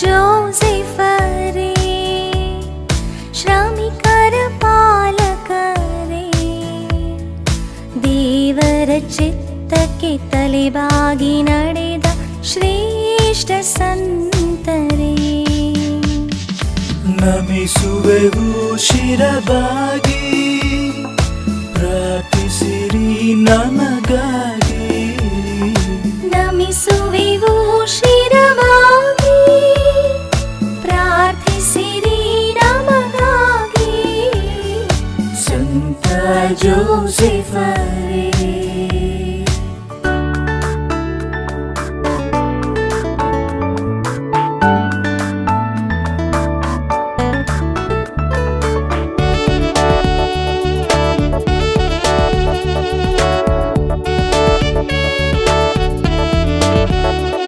ಜೋಸಿಫರೇ ಶ್ರಮಿಕರ ಪಾಲಕರೇ ದೇವರ ಚಿತ್ತಕ್ಕೆ ತಲೆಬಾಗಿ ನಡೆದ ಶ್ರೀಷ್ಠ ಸಂತರೇ ನಮಿಸುವೆವು ಶಿರಬಾಗಿ Thơ ai.